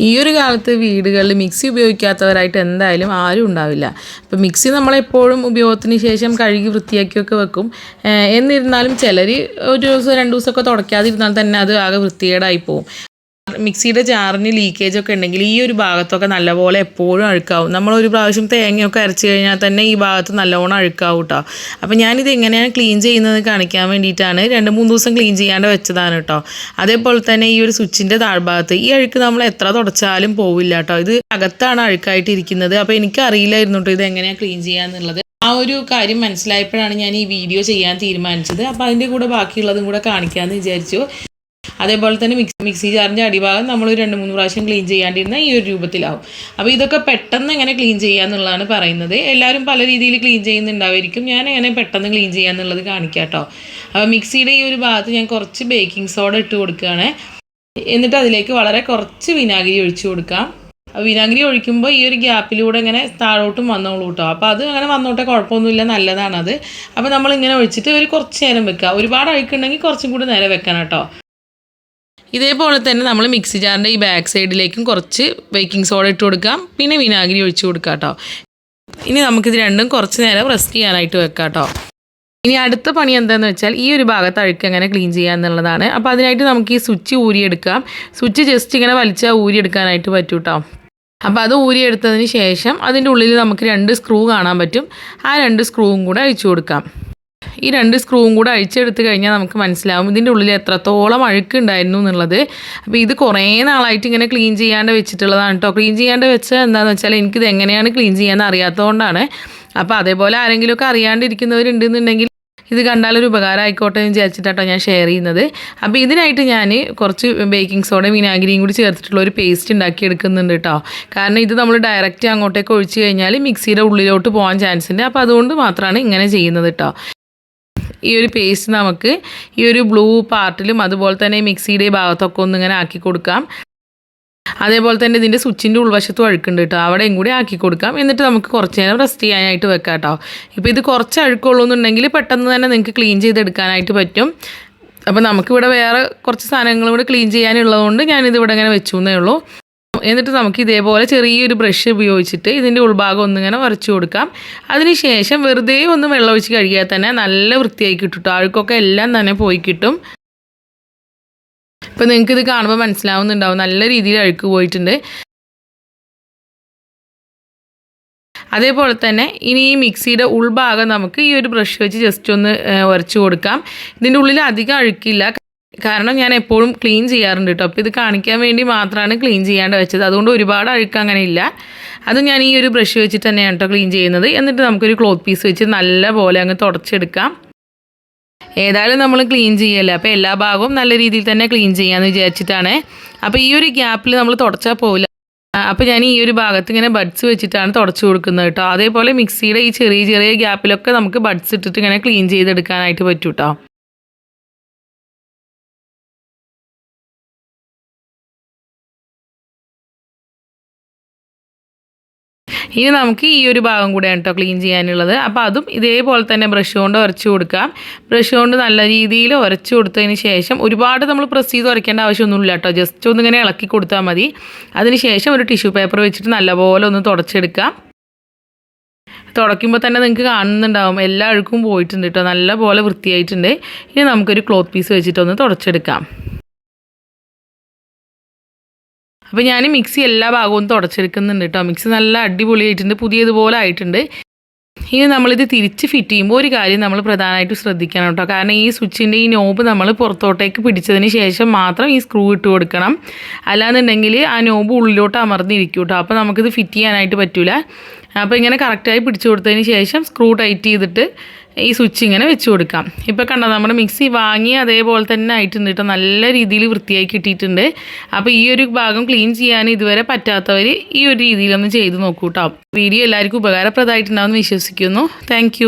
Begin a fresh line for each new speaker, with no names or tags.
ഈ ഒരു കാലത്ത് വീടുകളിൽ മിക്സി ഉപയോഗിക്കാത്തവരായിട്ട് എന്തായാലും ആരും ഉണ്ടാവില്ല. അപ്പോൾ മിക്സി നമ്മളെപ്പോഴും ഉപയോഗത്തിന് ശേഷം കഴുകി വൃത്തിയാക്കിയൊക്കെ വെക്കും. എന്നിരുന്നാലും ചിലർ ഒരു ദിവസം രണ്ട് ദിവസമൊക്കെ തുടയ്ക്കാതിരുന്നാൽ തന്നെ അത് ആകെ വൃത്തികേടായി പോകും മിക്സിയുടെ ജാറിന് ലീക്കേജ് ഒക്കെ ഉണ്ടെങ്കിൽ ഈ ഒരു ഭാഗത്തൊക്കെ നല്ലപോലെ എപ്പോഴും അഴുക്കാവും. നമ്മൾ ഒരു പ്രാവശ്യം തേങ്ങയൊക്കെ അരച്ച് കഴിഞ്ഞാൽ തന്നെ ഈ ഭാഗത്ത് നല്ലോണം അഴുക്കാവും കേട്ടോ അപ്പോൾ ഞാനിത് എങ്ങനെയാണ് ക്ലീൻ ചെയ്യുന്നത് കാണിക്കാൻ വേണ്ടിയിട്ടാണ് രണ്ട് മൂന്ന് ദിവസം ക്ലീൻ ചെയ്യാണ്ട് വെച്ചതാണ് കേട്ടോ അതേപോലെ തന്നെ ഈ ഒരു സ്വിച്ചിന്റെ താഴ്ഭാഗത്ത് ഈ അഴുക്ക് നമ്മൾ എത്ര തുടച്ചാലും പോവില്ല കേട്ടോ ഇത് അകത്താണ് അഴുക്കായിട്ട് ഇരിക്കുന്നത് അപ്പോൾ എനിക്ക് അറിയില്ലായിരുന്നു കേട്ടോ ഇത് എങ്ങനെയാണ് ക്ലീൻ ചെയ്യാന്നുള്ളത്. ആ ഒരു കാര്യം മനസ്സിലായപ്പോഴാണ് ഞാൻ ഈ വീഡിയോ ചെയ്യാൻ തീരുമാനിച്ചത്. അപ്പോൾ അതിന്റെ കൂടെ ബാക്കിയുള്ളതും കൂടെ കാണിക്കാമെന്ന് വിചാരിച്ചു. അതേപോലെ തന്നെ മിക്സി മിക്സി ജാറിന്റെ അടിഭാഗം നമ്മൾ രണ്ട് മൂന്ന് പ്രാവശ്യം ക്ലീൻ ചെയ്യാണ്ടിരുന്ന ഈ ഒരു രൂപത്തിലാവും. അപ്പോൾ ഇതൊക്കെ പെട്ടെന്ന് എങ്ങനെ ക്ലീൻ ചെയ്യുക എന്നുള്ളതാണ് പറയുന്നത്. എല്ലാവരും പല രീതിയിൽ ക്ലീൻ ചെയ്യുന്നുണ്ടാവായിരിക്കും. ഞാൻ എങ്ങനെ പെട്ടെന്ന് ക്ലീൻ ചെയ്യുക എന്നുള്ളത് കാണിക്കാം കേട്ടോ അപ്പോൾ മിക്സിയുടെ ഈ ഒരു ഭാഗത്ത് ഞാൻ കുറച്ച് ബേക്കിംഗ് സോഡ ഇട്ട് കൊടുക്കുകയാണ്. എന്നിട്ട് അതിലേക്ക് വളരെ കുറച്ച് വിനാഗിരി ഒഴിച്ചു കൊടുക്കാം. വിനാഗിരി ഒഴിക്കുമ്പോൾ ഈ ഒരു ഗ്യാപ്പിലൂടെ ഇങ്ങനെ താഴോട്ടും വന്നോളൂ കേട്ടോ അപ്പോൾ അത് അങ്ങനെ വന്നോട്ടെ കുഴപ്പമൊന്നുമില്ല നല്ലതാണത്. അപ്പോൾ നമ്മൾ ഇങ്ങനെ ഒഴിച്ചിട്ട് ഒരു കുറച്ച് നേരം വെക്കുക. ഒരുപാട് അഴുക്കുണ്ടെങ്കിൽ കുറച്ചും കൂടി നേരം വെക്കണം കേട്ടോ ഇതേപോലെ തന്നെ നമ്മൾ മിക്സി ജാറിന്റെ ഈ ബാക്ക് സൈഡിലേക്കും കുറച്ച് ബേക്കിംഗ് സോഡ ഇട്ട് കൊടുക്കാം. പിന്നെ വിനാഗിരി ഒഴിച്ചു കൊടുക്കാം കേട്ടോ. ഇനി നമുക്കിത് രണ്ടും കുറച്ച് നേരം റെസ്റ്റ് ചെയ്യാനായിട്ട് വെക്കാം കേട്ടോ. ഇനി അടുത്ത പണി എന്താണെന്ന് വെച്ചാൽ ഈ ഒരു ഭാഗത്ത് അഴുക്ക് എങ്ങനെ ക്ലീൻ ചെയ്യുക എന്നുള്ളതാണ്. അപ്പോൾ അതിനായിട്ട് നമുക്ക് ഈ സ്വിച്ച് ഊരിയെടുക്കാം സ്വിച്ച് ജസ്റ്റ് ഇങ്ങനെ വലിച്ചാൽ ഊരിയെടുക്കാനായിട്ട് പറ്റും കേട്ടോ അപ്പോൾ അത് ഊരിയെടുത്തതിന് ശേഷം അതിന്റെ ഉള്ളിൽ നമുക്ക് രണ്ട് സ്ക്രൂ കാണാൻ പറ്റും. ആ രണ്ട് സ്ക്രൂവും കൂടെ അഴിച്ചു കൊടുക്കാം. ഈ രണ്ട് സ്ക്രൂവും കൂടെ അഴിച്ചെടുത്ത് കഴിഞ്ഞാൽ നമുക്ക് മനസ്സിലാവും ഇതിന്റെ ഉള്ളിൽ എത്രത്തോളം അഴുക്കുണ്ടായിരുന്നു എന്നുള്ളത്. അപ്പോൾ ഇത് കുറേ നാളായിട്ട് ഇങ്ങനെ ക്ലീൻ ചെയ്യാണ്ട് വെച്ചിട്ടുള്ളതാണ് കേട്ടോ. ക്ലീൻ ചെയ്യാണ്ട് വെച്ചാൽ എന്താണെന്ന് വെച്ചാൽ എനിക്കിത് എങ്ങനെയാണ് ക്ലീൻ ചെയ്യാൻ അറിയാത്തതുകൊണ്ടാണ്. അപ്പോൾ അതേപോലെ ആരെങ്കിലുമൊക്കെ അറിയാണ്ടിരിക്കുന്നവരുണ്ടെന്നുണ്ടെങ്കിൽ ഇത് കണ്ടാലൊരു ഉപകാരം ആയിക്കോട്ടെ എന്ന് വിചാരിച്ചിട്ടാട്ടോ ഞാൻ ഷെയർ ചെയ്യുന്നത്. അപ്പോൾ ഇതിനായിട്ട് ഞാൻ കുറച്ച് ബേക്കിംഗ് സോഡയും വിനാഗിരിയും കൂടി ചേർത്തിട്ടുള്ള ഒരു പേസ്റ്റ് ഉണ്ടാക്കി എടുക്കുന്നുണ്ട് കേട്ടോ. കാരണം ഇത് നമ്മൾ ഡയറക്റ്റ് അങ്ങോട്ടേക്ക് ഒഴിച്ച് കഴിഞ്ഞാൽ മിക്സിയുടെ ഉള്ളിലോട്ട് പോകാൻ ചാൻസ് ഉണ്ട്. അപ്പോൾ അതുകൊണ്ട് മാത്രമാണ് ഇങ്ങനെ ചെയ്യുന്നത് കേട്ടോ. ഈ ഒരു പേസ്റ്റ് നമുക്ക് ഈ ഒരു ബ്ലൂ പാർട്ടിലും അതുപോലെ തന്നെ മിക്സിയുടെ ഭാഗത്തൊക്കെ ഒന്ന് ഇങ്ങനെ ആക്കി കൊടുക്കാം. അതേപോലെ തന്നെ ഇതിന്റെ സ്വിച്ചിന്റെ ഉൾവശത്തും അഴുക്കുണ്ട് കേട്ടോ. അവിടെയും കൂടി ആക്കി കൊടുക്കാം. എന്നിട്ട് നമുക്ക് കുറച്ച് നേരം റെസ്റ്റ് ചെയ്യാനായിട്ട് വെക്കാം കേട്ടോ. ഇപ്പോൾ ഇത് കുറച്ച് അഴുക്കുള്ളൂ എന്നുണ്ടെങ്കിൽ പെട്ടെന്ന് തന്നെ നിങ്ങൾക്ക് ക്ലീൻ ചെയ്തെടുക്കാനായിട്ട് പറ്റും. അപ്പോൾ നമുക്കിവിടെ വേറെ കുറച്ച് സാധനങ്ങളും കൂടെ ക്ലീൻ ചെയ്യാനുള്ളതുകൊണ്ട് ഞാനിത് ഇവിടെ ഇങ്ങനെ വെച്ചു എന്നേ ഉള്ളൂ. എന്നിട്ട് നമുക്ക് ഇതേപോലെ ചെറിയൊരു ബ്രഷ് ഉപയോഗിച്ചിട്ട് ഇതിന്റെ ഉൾഭാഗം ഒന്നിങ്ങനെ വരച്ചു കൊടുക്കാം. അതിനുശേഷം വെറുതെ ഒന്ന് വെള്ളം ഒഴിച്ച് കഴുകിയാൽ തന്നെ നല്ല വൃത്തിയായി കിട്ടും കേട്ടോ എല്ലാം തന്നെ പോയി കിട്ടും. ഇപ്പം നിങ്ങൾക്ക് ഇത് കാണുമ്പോൾ മനസ്സിലാവുന്നുണ്ടാവും. നല്ല രീതിയിൽ അഴുക്ക് പോയിട്ടുണ്ട്. അതേപോലെ തന്നെ ഇനി ഈ മിക്സിയുടെ ഉൾഭാഗം നമുക്ക് ഈ ഒരു ബ്രഷ് വെച്ച് ജസ്റ്റ് ഒന്ന് ഉരച്ചു കൊടുക്കാം. ഇതിന്റെ ഉള്ളിൽ അധികം അഴുക്കില്ല. കാരണം ഞാൻ എപ്പോഴും ക്ലീൻ ചെയ്യാറുണ്ട് കേട്ടോ അപ്പോൾ ഇത് കാണിക്കാൻ വേണ്ടി മാത്രമാണ് ക്ലീൻ ചെയ്യാണ്ട് വെച്ചത്. അതുകൊണ്ട് ഒരുപാട് അഴുക്ക് അങ്ങനെ ഇല്ല. അത് ഞാൻ ഈ ഒരു ബ്രഷ് വെച്ചിട്ട് തന്നെയാണ് കേട്ടോ ക്ലീൻ ചെയ്യുന്നത്. എന്നിട്ട് നമുക്കൊരു ക്ലോത്ത് പീസ് വെച്ച് നല്ല പോലെ അങ്ങ് തുടച്ചെടുക്കാം. ഏതായാലും നമ്മൾ ക്ലീൻ ചെയ്യല്ലേ? അപ്പോൾ എല്ലാ ഭാഗവും നല്ല രീതിയിൽ തന്നെ ക്ലീൻ ചെയ്യാമെന്ന് വിചാരിച്ചിട്ടാണ്. അപ്പോൾ ഈ ഒരു ഗ്യാപ്പിൽ നമ്മൾ തുടച്ചാൽ പോകില്ല അപ്പോൾ ഞാൻ ഈ ഒരു ഭാഗത്ത് ഇങ്ങനെ ബഡ്സ് വെച്ചിട്ടാണ് തുടച്ചു കൊടുക്കുന്നത് കേട്ടോ അതേപോലെ മിക്സിയുടെ ഈ ചെറിയ ചെറിയ ഗ്യാപ്പിലൊക്കെ നമുക്ക് ബഡ്സ് ഇട്ടിട്ട് ഇങ്ങനെ ക്ലീൻ ചെയ്തെടുക്കാനായിട്ട് പറ്റും ഇനി നമുക്ക് ഈ ഒരു ഭാഗം കൂടെയാണ് കേട്ടോ ക്ലീൻ ചെയ്യാനുള്ളത്. അപ്പോൾ അതും ഇതേപോലെ തന്നെ ബ്രഷ് കൊണ്ട് ഉരച്ച് കൊടുക്കാം. ബ്രഷ് കൊണ്ട് നല്ല രീതിയിൽ ഉരച്ച് കൊടുത്തതിന് ശേഷം ഒരുപാട് നമ്മൾ പ്രസ് ചെയ്ത് ഉരയ്ക്കേണ്ട ആവശ്യമൊന്നുമില്ല കേട്ടോ ജസ്റ്റ് ഒന്ന് ഇങ്ങനെ ഇളക്കി കൊടുത്താൽ മതി. അതിന് ശേഷം ഒരു ടിഷ്യൂ പേപ്പർ വെച്ചിട്ട് നല്ലപോലെ ഒന്ന് തുടച്ചെടുക്കാം. തുടയ്ക്കുമ്പോൾ തന്നെ നിങ്ങൾക്ക് കാണുന്നുണ്ടാവും. എല്ലാ അഴുക്കും പോയിട്ടുണ്ട് കേട്ടോ നല്ലപോലെ വൃത്തിയായിട്ടുണ്ട്. ഇനി നമുക്കൊരു ക്ലോത്ത് പീസ് വെച്ചിട്ടൊന്ന് തുടച്ചെടുക്കാം. അപ്പോൾ ഞാൻ മിക്സി എല്ലാ ഭാഗവും തുടച്ചെടുക്കുന്നുണ്ട് കേട്ടോ. മിക്സി നല്ല അടിപൊളിയായിട്ടുണ്ട് പുതിയതുപോലെ ആയിട്ടുണ്ട്. ഇനി നമ്മളിത് തിരിച്ച് ഫിറ്റ് ചെയ്യുമ്പോൾ ഒരു കാര്യം നമ്മൾ പ്രധാനമായിട്ട് ശ്രദ്ധിക്കണം കേട്ടോ. കാരണം ഈ സ്വിച്ചിന്റെ ഈ നോബ് നമ്മൾ പുറത്തോട്ടേക്ക് പിടിച്ചതിന് ശേഷം മാത്രം ഈ സ്ക്രൂ ഇട്ട് കൊടുക്കണം. അല്ലാന്നുണ്ടെങ്കിൽ ആ നോബ് ഉള്ളിലോട്ട് അമർന്നിരിക്കും കേട്ടോ. അപ്പോൾ നമുക്കിത് ഫിറ്റ് ചെയ്യാനായിട്ട് പറ്റില്ല അപ്പോൾ ഇങ്ങനെ കറക്റ്റായി പിടിച്ചു കൊടുത്തതിന് ശേഷം സ്ക്രൂ ടൈറ്റ് ചെയ്തിട്ട് ഈ സ്വിച്ച് ഇങ്ങനെ വെച്ച് കൊടുക്കാം. ഇപ്പോൾ കണ്ടോ നമ്മുടെ മിക്സി വാങ്ങി അതേപോലെ തന്നെ ആയിട്ടുണ്ട് കേട്ടോ. നല്ല രീതിയിൽ വൃത്തിയായി കിട്ടിയിട്ടുണ്ട്. അപ്പോൾ ഈ ഒരു ഭാഗം ക്ലീൻ ചെയ്യാൻ ഇതുവരെ പറ്റാത്തവർ ഈ ഒരു രീതിയിലൊന്ന് ചെയ്ത് നോക്കൂ വീഡിയോ എല്ലാവർക്കും ഉപകാരപ്രദമായിട്ടുണ്ടാവുമെന്ന് വിശ്വസിക്കുന്നു. താങ്ക്